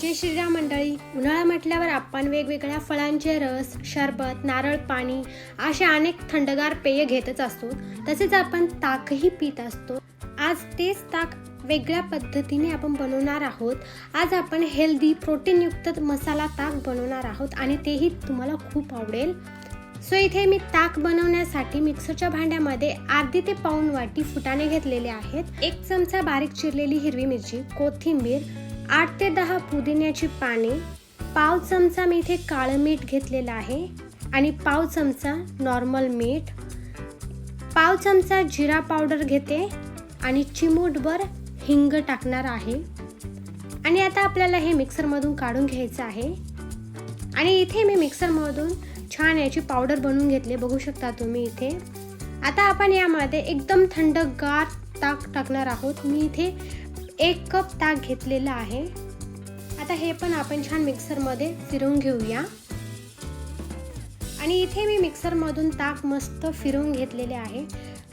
जय श्रीराम मंडळी. उन्हाळा म्हटल्यावर आपण वेगवेगळ्या फळांचे रस शरबत नारळ पाणी अशा अनेक थंडगार पेय घेतच असतो. तसेच आपण ताकही पित असतो. आज तेच ताक वेगळ्या पद्धतीने आपण बनवणार आहोत. आज आपण हेल्दी प्रोटीनयुक्त मसाला ताक बनवणार आहोत आणि तेही तुम्हाला खूप आवडेल. सो इथे मी ताक बनवण्यासाठी मिक्सरच्या भांड्यामध्ये अर्धी ते पाऊन वाटी फुटाणे घेतलेले आहेत. एक चमचा बारीक चिरलेली हिरवी मिरची कोथिंबीर आठ ते दहा पुदिन्याची पाने पाव चमचा मी इथे काळं मीठ घेतलेलं आहे आणि पाव चमचा नॉर्मल मीठ. पाव चमचा जिरा पावडर घेते आणि चिमूटभर हिंग टाकणार आहे. आणि आता आपल्याला हे मिक्सरमधून काढून घ्यायचं आहे. आणि इथे मी मिक्सरमधून छान याची पावडर बनवून घेतली बघू शकता तुम्ही इथे. आता आपण यामध्ये एकदम थंडगार ताक टाकणार आहोत. मी इथे एक कप ताक घेतलेलं आहे. आता हे पण आपण छान मिक्सरमध्ये फिरवून घेऊया. आणि इथे मी मिक्सरमधून ताक मस्त फिरवून घेतलेले आहे.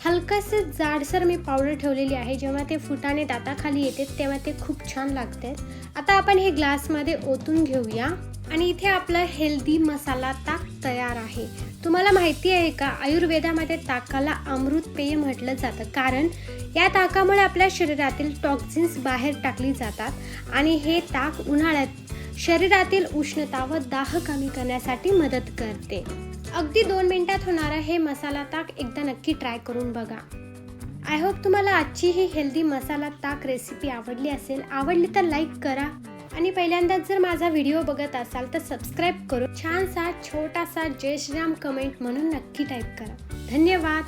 हलकसे जाडसर मी पावडर ठेवलेली आहे. जेव्हा ते फुटाने दाताखाली येते तेव्हा ते खूप छान लागते आता आपण हे ग्लासमध्ये ओतून घेऊया. आणि इथे आपला हेल्दी मसाला ताक तयार आहे. तुम्हाला माहिती आहे का आयुर्वेदामध्ये ताकाला अमृत पेय म्हटलं जातं. कारण या ताकामुळे आपल्या शरीरातील टॉक्झिन्स बाहेर टाकली जातात आणि हे ताक उन्हाळ्यात शरीरातील उष्णता व दाह कमी करण्यासाठी मदत करते. अगदी दोन मिनिटात होणारा हे मसाला ताक एकदा नक्की ट्राय करून बघा. आय होप तुम्हाला आजची ही हेल्दी मसाला ताक रेसिपी आवडली असेल. आवडली तर लाईक करा. आणि पहिल्यांदाच जर माझा व्हिडिओ बघत असाल तर सबस्क्राईब करून छानसा छोटासा जय श्रीराम कमेंट म्हणून नक्की टाईप करा. धन्यवाद.